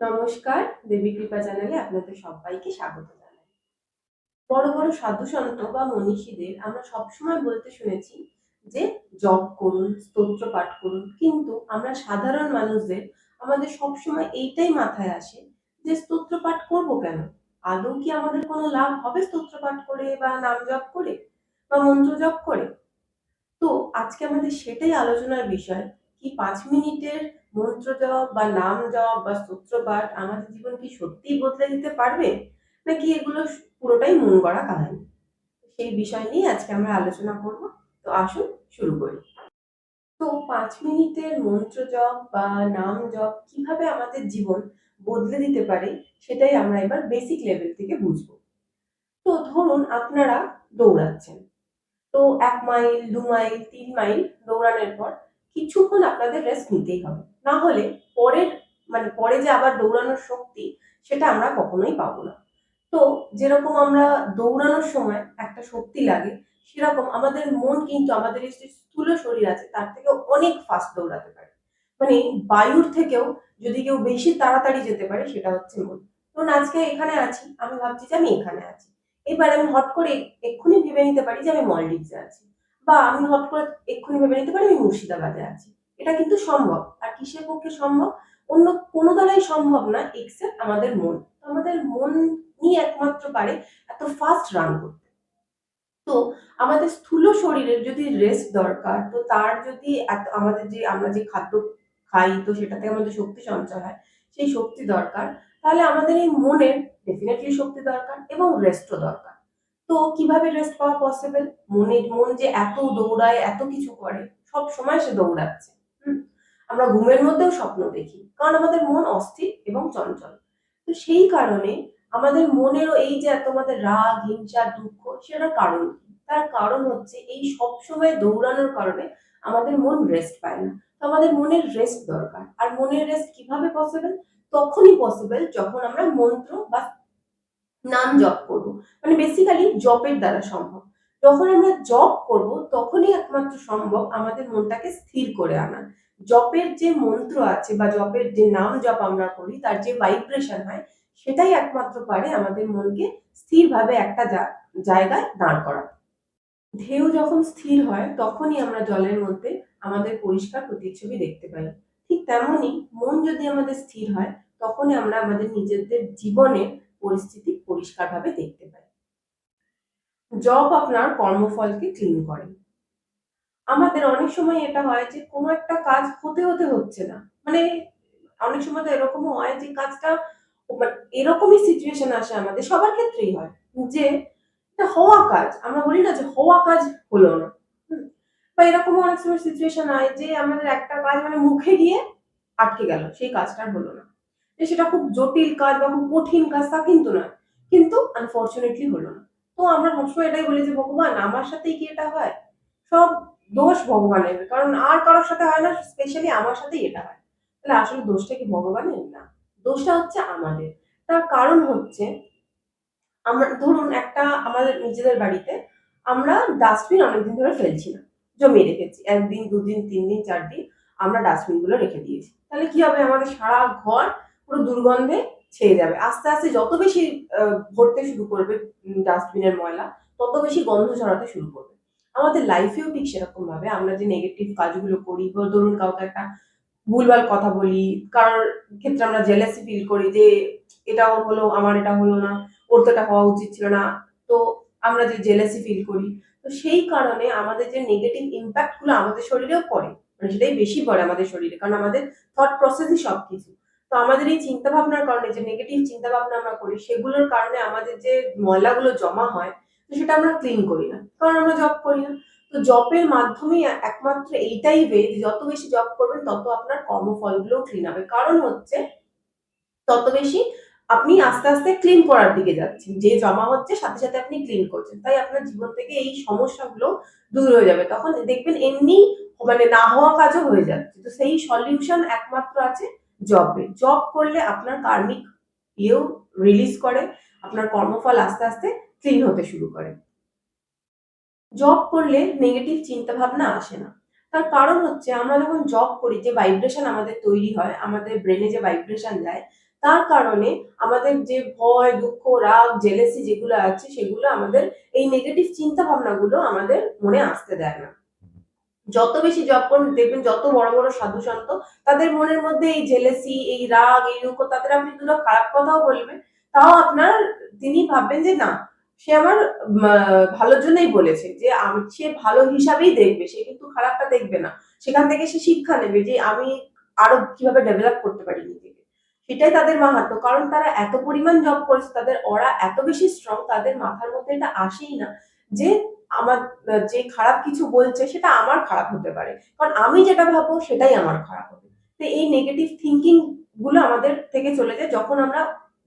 নমস্কার, দেবী কৃপা চ্যানেলে আপনাদের সবাইকে স্বাগত জানাই। বড় বড় সাধু সন্ত বা মনীষীদের আমরা সবসময় বলতে শুনেছি যে, জপ করুন, স্তোত্র পাঠ করুন, কিন্তু আমরা সাধারণ মানুষদের আমাদের সবসময় এইটাই মাথায় আসে যে, স্তোত্র পাঠ করব কেন? আদৌ কি আমাদের কোনো লাভ হবে স্তোত্র পাঠ করে বা নাম জপ করে? বা মন্ত্র জপ করে? তো আজকে আমাদের সেটাই আলোচনার বিষয় কি পাঁচ মিনিটের মন্ত্র জপ বা নাম জপ বা স্তোত্র পাঠ আমাদের জীবন কি সত্যিই বদলে দিতে পারবে? নাকি এগুলো পুরোটাই মন গড়া কাহিনী? সেই বিষয় নিয়ে আজকে আমরা আলোচনা করব। তো আসুন শুরু করি। তো পাঁচ মিনিটের মন্ত্র জপ বা নাম জপ কীভাবে আমাদের জীবন বদলে দিতে পারে সেটাই আমরা এবার বেসিক লেভেল থেকে বুঝব। তো ধরুন আপনারা দৌড়াচ্ছেন। তো এক মাইল দু মাইল তিন মাইল দৌড়ানোর পর কিছুক্ষণ আপনাদের রেস্ট নিতেই হবে। না হলে পরের মানে পরে যে আবার দৌড়ানোর শক্তি, সেটা আমরা কখনোই পাবো না। তো যেরকম আমরা দৌড়ানোর সময় একটা শক্তি লাগে, সেরকম আমাদের মন কিন্তু, আমাদের এই যে স্থূল শরীর আছে, তার থেকেও অনেক ফাস্ট দৌড়াতে পারে। মানে বায়ুর থেকেও যদি কেউ বেশি তাড়াতাড়ি যেতে পারে, সেটা হচ্ছে মন। ধরুন আজকে এখানে আছি, আমি ভাবছি যে আমি এখানে আছি। এবার আমি হট করে এক্ষুনি ভেবে নিতে পারি যে আমি মলডিভসে আছি। বা আমি হট করে এক্ষুনি ভেবে নিতে পারি আমি মুর্শিদাবাদে আছি। এটা কিন্তু সম্ভব। আর কিসের পক্ষে সম্ভব? অন্য কোনো দ্বারাই সম্ভব না এক্সেপ্ট আমাদের মন। আমাদের মন নিয়ে একমাত্র পারে এত ফাস্ট রান করতে। তো আমাদের স্থূল শরীরের যদি রেস্ট দরকার, তো তার যদি এত- আমাদের যে আমরা যে খাদ্য খাই, তো সেটাতে আমাদের শক্তি সঞ্চয় হয়, সেই শক্তি দরকার। তাহলে আমাদের এই মনের ডেফিনেটলি শক্তি দরকার এবং রেস্টও দরকার। তো কীভাবে রেস্ট পাওয়া পসিবল মনের মন যে এত দৌড়ায়, এত কিছু করে, সব সময় সে দৌড়াচ্ছে। আমরা ঘুমের মধ্যেও স্বপ্ন দেখি, কারণ আমাদের মন অস্থির এবং চঞ্চল। তো সেই কারণে আমাদের মনেরও এই যে এত আমাদের রাগ, হিংসা, দুঃখ, সেটার কারণ তার কারণ হচ্ছে এই সব সময় দৌড়ানোর কারণে আমাদের মন রেস্ট পায় না। তো আমাদের মনের রেস্ট দরকার। আর মনের রেস্ট কীভাবে পসিবল তখনই পসিবল যখন আমরা মন্ত্র বা নাম জপ করব। মানে বেসিক্যালি জপের দ্বারা সম্ভব। যখন আমরা জপ করব, তখনই একমাত্র সম্ভব আমাদের মনটাকে স্থির করে আনা। জপের যে মন্ত্র আছে বা জপের যে নাম জপ আমরা করি, তার যে ভাইব্রেশন হয়, সেটাই একমাত্র পারে আমাদের মনকে স্থিরভাবে একটা জায়গায় দাঁড় করা। ঢেউ যখন স্থির হয়, তখনই আমরা জলের মধ্যে আমাদের পরিষ্কার প্রতিচ্ছবি দেখতে পাই। ঠিক তেমনই মন যদি আমাদের স্থির হয়, তখনই আমরা আমাদের নিজেদের জীবনের পরিস্থিতি পরিষ্কারভাবে দেখতে পাই। জব আপনার কর্মফলকে ক্লিন করে। আমাদের অনেক সময় এটা হয় যে, কোনো একটা কাজ হতে হতে হচ্ছে না। মানে অনেক সময় তো এরকমও হয় যে, কাজটা মানে এরকমই সিচুয়েশন আসে আমাদের, সবার ক্ষেত্রেই হয়। যে, এটা হওয়া কাজ, আমরা বলি না যে, হওয়া কাজ হলো না? বা এরকম অনেক সময় সিচুয়েশন হয় যে, আমাদের একটা কাজ মানে মুখে গিয়ে আটকে গেল, সেই কাজটা হলো না। যে সেটা খুব জটিল কাজ বা খুব কঠিন কাজ তা কিন্তু নয়। কিন্তু আনফর্চুনেটলি হলো না। তো আমরা সবসময় এটাই বলি যে, ভগবান, আমার সাথেই কি এটা হয়? সব দোষ ভগবানের। কারণ আর কারোর সাথে হয় না স্পেশালি আমার সাথেই এটা হয়। তাহলে আসলে দোষটা কি ভগবানের? না। দোষটা হচ্ছে আমাদের। তার কারণ হচ্ছে, আমরা ধরুন একটা আমাদের নিজেদের বাড়িতে আমরা ডাস্টবিন অনেকদিন ধরে ফেলছি না। জমিয়ে রেখেছি। একদিন, দুদিন তিন দিন চার দিন আমরা ডাস্টবিনগুলো রেখে দিয়েছি। তাহলে কি হবে? আমাদের সারা ঘর পুরো দুর্গন্ধে ছেয়ে যাবে। আস্তে আস্তে যত বেশি ভরতে শুরু করবে ডাস্টবিনের ময়লা, তত বেশি গন্ধ ছড়াতে শুরু করবে। আমাদের লাইফেও ঠিক সেরকম ভাবে আমরা যে নেগেটিভ কাজগুলো করি ধরুন কাউকে একটা ভুলভাল কথা বলি, কারোর ক্ষেত্রে আমরা জেলাসি ফিল করি যে এটা ওর হলো, আমার এটা হলো না, ওর তো এটা হওয়া উচিত ছিল না, তো আমরা যে জেলাসি ফিল করি, তো সেই কারণে আমাদের যে নেগেটিভ ইম্প্যাক্টগুলো আমাদের শরীরেও পড়ে মানে সেটাই বেশি পড়ে আমাদের শরীরে, কারণ আমাদের থট প্রসেসই সব কিছু তো আমাদের এই চিন্তা ভাবনার কারণে, যে নেগেটিভ চিন্তা ভাবনা আমরা করি, সেগুলোর কারণে আমাদের যে ময়লাগুলো জমা হয়, তো সেটা আমরা ক্লিন করি না। কারণ আমরা জব করি না। তো জবের মাধ্যমেই একমাত্র এইটাই ওয়ে যে যত বেশি জব করবেন, তত আপনার কর্মফলগুলোও ক্লিন হবে। কারণ হচ্ছে, তত বেশি আপনি আস্তে আস্তে ক্লিন করার দিকে যাচ্ছেন। যে জমা হচ্ছে, সাথে সাথে আপনি ক্লিন করছেন। তাই আপনার জীবন থেকে এই সমস্যাগুলো দূর হয়ে যাবে। তখন দেখবেন এমনি মানে না হওয়া কাজও হয়ে যাচ্ছে। তো সেই সলিউশন একমাত্র আছে জবে জব করলে আপনার কার্মিক ইয়েও রিলিজ করে, আপনার কর্মফল আস্তে আস্তে ক্লিন হতে শুরু করে। জব করলে নেগেটিভ চিন্তা ভাবনা আসে না। তার কারণ হচ্ছে আমরা যখন জব করি, যে ভাইব্রেশন আমাদের তৈরি হয়, আমাদের ব্রেনে যে ভাইব্রেশন যায়, তার কারণে আমাদের যে ভয়, দুঃখ, রাগ জেলেসি যেগুলো আছে, সেগুলো আমাদের এই নেগেটিভ চিন্তা ভাবনাগুলো আমাদের মনে আসতে দেয় না। যত বেশি করুন দেখবেন যত বড় বড় সাধু সন্ত, তাদের মনের মধ্যে এই জেলেসি এই রাগ, এই দুঃখ তাদের আপনি দুটো খারাপ কথাও বলবেন তাও আপনার, তিনি ভাববেন যে না, সে আমার ভালোর জন্যই বলেছে যে আমি, সে ভালো হিসাবেই দেখবে, সে কিন্তু খারাপটা দেখবে না। সেখান থেকে সে শিক্ষা নেবে যে আমি আরও কীভাবে ডেভেলপ করতে পারি নিজেকে। সেটাই তাদের মাহাত্ম, কারণ তারা এত পরিমাণ জব করেছে, তাদের ওরা এত বেশি স্ট্রং তাদের মাথার মধ্যে এটা আসেই না যে আমার, যে খারাপ কিছু বলছে সেটা আমার খারাপ হতে পারে। কারণ আমি যেটা ভাববো সেটাই আমার খারাপ হবে। তো এই নেগেটিভ থিঙ্কিংগুলো আমাদের থেকে চলে যায় যখন আমরা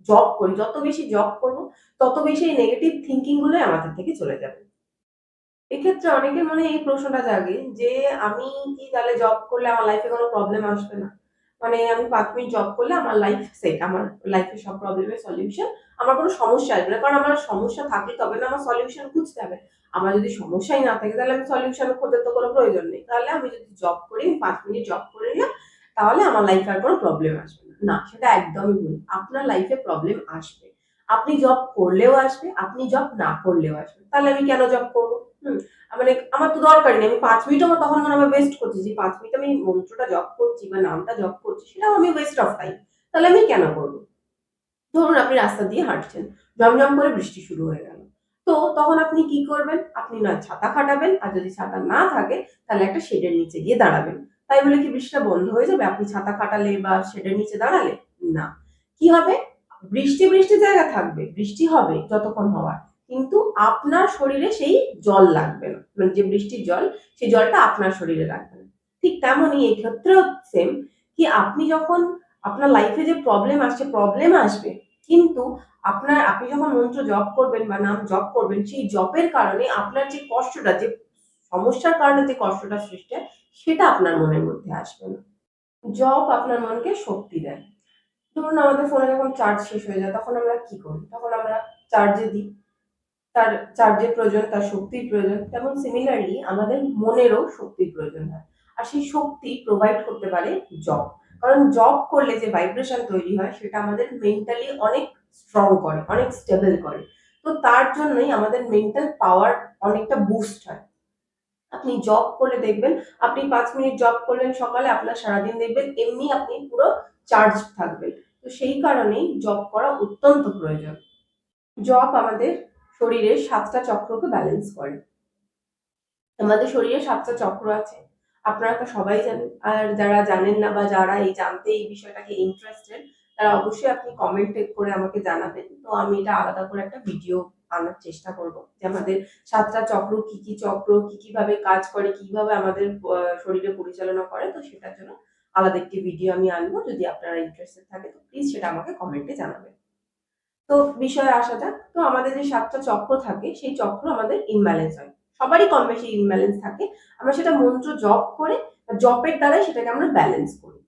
জব করি। যত বেশি জব করব, তত বেশি এই নেগেটিভ থিঙ্কিং গুলোই আমাদের থেকে চলে যাবে। এক্ষেত্রে অনেকের মনে এই প্রশ্নটা জাগে যে, আমি কি তাহলে জব করলে আমার লাইফে কোনো প্রবলেম আসবে না? মানে আমি পাঁচ মিনিট জব করলে আমার লাইফ সেট আমার লাইফের সব প্রবলেমের সলিউশন আমার কোনো সমস্যা আসবে না। কারণ আমার সমস্যা থাকলে তবে না আমার সলিউশন খুঁজতে হবে। আমার যদি সমস্যাই না থাকে, তাহলে আমি সলিউশন খোঁজার তো কোনো প্রয়োজন নেই। তাহলে আমি যদি জব করি পাঁচ মিনিট জব করে নিলাম, তাহলে আমার লাইফে আর কোনো প্রবলেম আসবে না। না, সেটা একদমই ভুল। আপনার লাইফে প্রবলেম আসবে। আপনি জব করলেও আসবে, আপনি জব না করলেও আসবে। তাহলে আমি কেন জব করব? মানে আমার তো দরকারই নেই। আমি পাঁচ মিনিট আমার তখন মনে হবে ওয়েস্ট করছি। যে পাঁচ মিনিট আমি মন্ত্রটা জব করছি বা নামটা জব করছি, সেটাও আমি ওয়েস্ট অফ টাইম তাহলে আমি কেন করব? ধরুন আপনি রাস্তা দিয়ে হাঁটছেন। ঝমঝম করে বৃষ্টি শুরু হয়ে গেল। তো তখন আপনি কি করবেন? আপনি না ছাতা খাটাবেন আর যদি ছাতা না থাকে, তাহলে একটা শেডের নিচে গিয়ে দাঁড়াবেন। তাই বলে কি বৃষ্টিটা বন্ধ হয়ে যাবে? আপনি ছাতা খাটালে বা শেডের নিচে দাঁড়ালে না। কি হবে? বৃষ্টি বৃষ্টি জায়গা থাকবে। বৃষ্টি হবে যতক্ষণ হওয়ার। কিন্তু আপনার শরীরে সেই জল লাগবে না। মানে যে বৃষ্টির জল, সেই জলটা আপনার শরীরে লাগবে না। ঠিক তেমনই এই ক্ষেত্রেও সেম কি আপনি যখন আপনার লাইফে যে প্রবলেম আসছে প্রবলেম আসবে, কিন্তু আপনার, আপনি যখন মন্ত্র জপ করবেন বা নাম জপ করবেন, সেই জপের কারণে আপনার যে কষ্টটা, যে সমস্যার কারণে যে কষ্টটা সৃষ্টি হয়, সেটা আপনার মনের মধ্যে আসবে না। জপ আপনার মনকে শক্তি দেয়। ধরুন আমাদের ফোনে যখন চার্জ শেষ হয়ে যায়, তখন আমরা কি করি? তখন আমরা চার্জে দিই। তার চার্জের প্রয়োজন, তার শক্তির প্রয়োজন, তেমন সিমিলারলি আমাদের মনেরও শক্তির প্রয়োজন হয়। আর সেই শক্তি প্রোভাইড করতে পারে জব কারণ জব করলে যে ভাইব্রেশন তৈরি হয়, সেটা আমাদের মেন্টালি অনেক স্ট্রং করে, অনেক স্টেবল করে। তো তার জন্যই আমাদের মেন্টাল পাওয়ার অনেকটা বুস্ট হয়। আপনি জব করলে দেখবেন, আপনি পাঁচ মিনিট জব করলেন সকালে, আপনার সারাদিন দেখবেন এমনি আপনি পুরো চার্জ থাকবেন। তো সেই কারণেই জব করা অত্যন্ত প্রয়োজন। জব আমাদের শরীরের সাতটা চক্রকে ব্যালেন্স করে। আমাদের শরীরে সাতটা চক্র আছে। আপনারা তো সবাই জানেন। আর যারা জানেন না বা যারা এই জানতে এই বিষয়টাকে ইন্টারেস্টেড তারা অবশ্যই আপনি কমেন্ট করে আমাকে জানাবেন। তো আমি এটা আলাদা করে একটা ভিডিও আনার চেষ্টা করব যে আমাদের সাতটা চক্র কি কি চক্র, কি কীভাবে কাজ করে, কীভাবে আমাদের শরীরে পরিচালনা করে, তো সেটার জন্য আলাদা একটি ভিডিও আমি আনব। যদি আপনারা ইন্টারেস্টেড থাকে, তো প্লিজ সেটা আমাকে কমেন্টে জানাবেন। তো বিষয়ে আসা যাক তো আমাদের যে সাতটা চক্র থাকে, সেই চক্র আমাদের ইমব্যালেন্স হয়। সবারই কম বেশি ইমব্যালেন্স থাকে। আমরা সেটা মন্ত্র জপ করে জপের দ্বারাই সেটাকে আমরা ব্যালেন্স করি।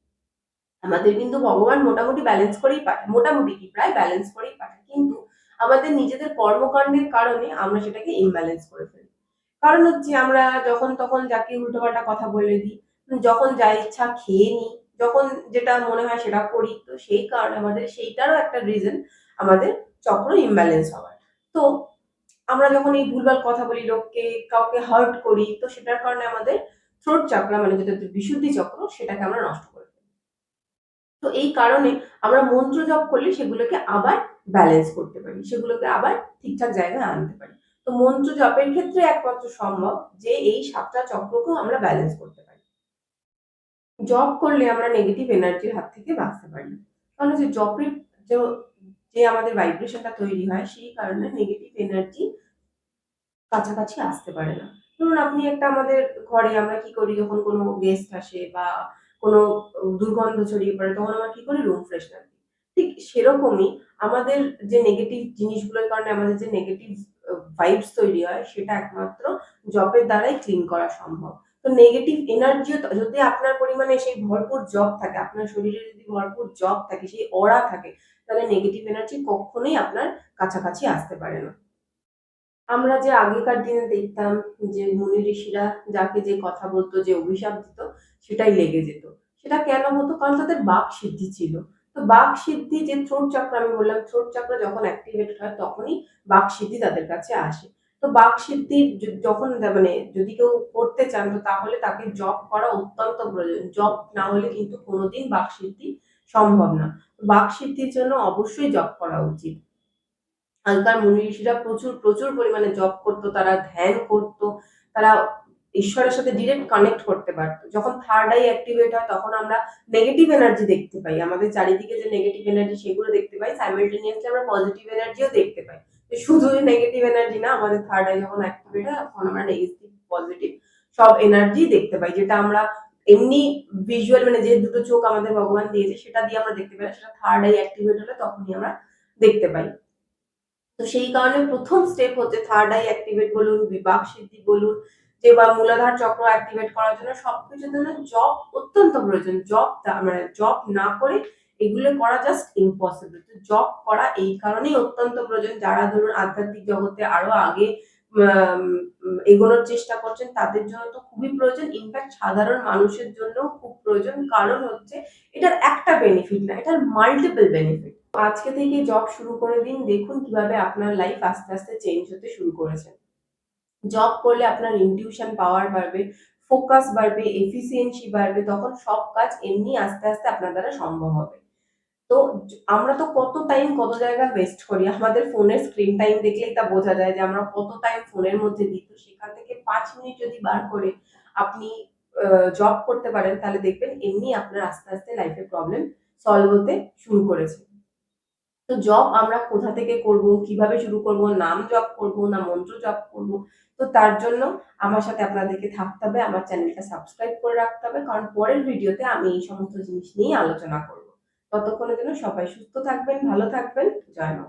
আমাদের কিন্তু ভগবান মোটামুটি ব্যালেন্স করেই পাঠায়, মোটামুটি কি, প্রায় ব্যালেন্স করেই পাঠায়। কিন্তু আমাদের নিজেদের কর্মকাণ্ডের কারণে আমরা সেটাকে ইমব্যালেন্স করে ফেলি। কারণ হচ্ছে আমরা যখন তখন যাকে উল্টোপাল্টা কথা বলে দিই, যখন যা ইচ্ছা খেয়ে নিই, যখন যেটা মনে হয় সেটা করি, তো সেই কারণে আমাদের সেইটারও একটা রিজন আমাদের চক্র ইমব্যালেন্স হওয়ার। তো আমরা যখন এই ভুলভাল কথা বলি, লোককে, কাউকে হার্ট করি, তো সেটার কারণে আমাদের থ্রোট চক্র মানে যেটা বিশুদ্ধি চক্র, সেটাকে আমরা নষ্ট করে তো এই কারণে আমরা মন্ত্র জপ করলে সেগুলোকে আবার ব্যালেন্স করতে পারি, সেগুলোকে আবার ঠিকঠাক জায়গায় আনতে পারি। তো মন্ত্র জপের ক্ষেত্রে একমাত্র সম্ভব যে এই সাতটা চক্রকেও আমরা ব্যালেন্স করতে পারি। জব করলে আমরা নেগেটিভ এনার্জির হাত থেকে বাঁচতে পারি। কারণ হচ্ছে জপের যে যে আমাদের ভাইব্রেশনটা তৈরি হয়, সেই কারণে নেগেটিভ এনার্জি কাছাকাছি আসতে পারে না। ধরুন আপনি একটা আমাদের ঘরে আমরা কি করি, যখন কোনো গেস্ট আসে বা কোনো দুর্গন্ধ ছড়িয়ে পড়ে, তখন আমরা কি করি? রুম ফ্রেশনার দিই। ঠিক সেরকমই আমাদের যে নেগেটিভ জিনিসগুলোর কারণে আমাদের যে নেগেটিভ ভাইবস তৈরি হয়, সেটা একমাত্র জবের দ্বারাই ক্লিন করা সম্ভব। তো নেগেটিভ এনার্জিও যদি আপনার পরিমাণে সেই ভরপুর জব থাকে, আপনার শরীরে যদি ভরপুর জব থাকে, সেই অরা থাকে তাহলে নেগেটিভ এনার্জি কখনোই আপনার কাছাকাছি আসতে পারে না। আমরা যে আগেকার দিনে দেখতাম যে মুনি ঋষিরা যাকে যে কথা বলতো, যে অভিশাপ দিত, সেটাই লেগে যেত। সেটা কেন হতো? কারণ তাদের বাক সিদ্ধি ছিল। তো বাক সিদ্ধি যে থ্রোট চক্র আমি বললাম থ্রোট চক্র যখন অ্যাক্টিভেটেড হয়, তখনই বাক সিদ্ধি তাদের কাছে আসে। তো বাক সিদ্ধি যখন মানে যদি কেউ করতে চান, তো তাহলে তাকে জব করা অত্যন্ত প্রয়োজন। জব না হলে কিন্তু কোনোদিন বাক সিদ্ধি সম্ভব না। বাক সিদ্ধির জন্য অবশ্যই জব করা উচিত। আগেকার মুনি ঋষিরা প্রচুর প্রচুর পরিমাণে জব করতো, তারা ধ্যান করতো, তারা ঈশ্বরের সাথে ডিরেক্ট কানেক্ট করতে পারতো। যখন থার্ড আই অ্যাক্টিভেট হয়, তখন আমরা নেগেটিভ এনার্জি দেখতে পাই। আমাদের চারিদিকে যে নেগেটিভ এনার্জি সেগুলো দেখতে পাই। সাইমালটেনিয়াসলি আমরা পজিটিভ এনার্জিও দেখতে পাই। শুধু নেগেটিভ এনার্জি না, আমাদের থার্ড আই যখন অ্যাক্টিভেট হয়, তখন আমরা নেগেটিভ পজিটিভ সব এনার্জি দেখতে পাই। যেটা আমরা এমনি ভিজুয়াল মানে যে দুটো চোখ আমাদের ভগবান দিয়েছে, সেটা দিয়ে আমরা দেখতে পাই সেটা থার্ড আই অ্যাক্টিভেট হলে তখনই আমরা দেখতে পাই। তো সেই কারণে প্রথম স্টেপ হচ্ছে থার্ড আই অ্যাক্টিভেট বলুন বিভাগ সিদ্ধি বলুন, যে বা মূলাধার চক্র অ্যাক্টিভেট করার জন্য সবকিছুর জন্য জব অত্যন্ত প্রয়োজন। জব মানে জব না করে এগুলো করা জাস্ট ইম্পসিবল তো জব করা এই কারণেই অত্যন্ত প্রয়োজন। যারা ধরুন আধ্যাত্মিক জগতে আরও আগে এগোনোর চেষ্টা করছেন, তাদের জন্য তো খুবই প্রয়োজন। ইনফ্যাক্ট সাধারণ মানুষের জন্য খুব প্রয়োজন। কারণ হচ্ছে, এটার একটা বেনিফিট না, এটার মাল্টিপল বেনিফিট আজকে থেকে জব শুরু করে দিন, দেখুন কীভাবে আপনার লাইফ আস্তে আস্তে চেঞ্জ হতে শুরু করেছে। জব করলে আপনার ইনটিউশন পাওয়ার বাড়বে ফোকাস বাড়বে এফিসিয়েন্সি বাড়বে, তখন সব কাজ এমনি আস্তে আস্তে আপনার দ্বারা সম্ভব হবে। তো আমরা তো কত টাইম কত জায়গায় ওয়েস্ট করি? আমাদের ফোনের স্ক্রিন টাইম দেখলেই তা বোঝা যায় যে আমরা কত টাইম ফোনের মধ্যে দিই। তো সেখান থেকে পাঁচ মিনিট যদি বার করে আপনি জব করতে পারেন, তাহলে দেখবেন এমনি আপনার আস্তে আস্তে লাইফে প্রবলেম সলভ হতে শুরু করেছে। তো জব আমরা কোথা থেকে করব? কীভাবে শুরু করব? নাম জব করব? না মন্ত্র জব করব? তো তার জন্য আমার সাথে আপনাদেরকে থাকতে হবে। আমার চ্যানেলটা সাবস্ক্রাইব করে রাখতে হবে। কারণ পরের ভিডিওতে আমি এই সমস্ত জিনিস নিয়ে আলোচনা করব। ততক্ষণের জন্য সবাই সুস্থ থাকবেন ভালো থাকবেন। জয় মা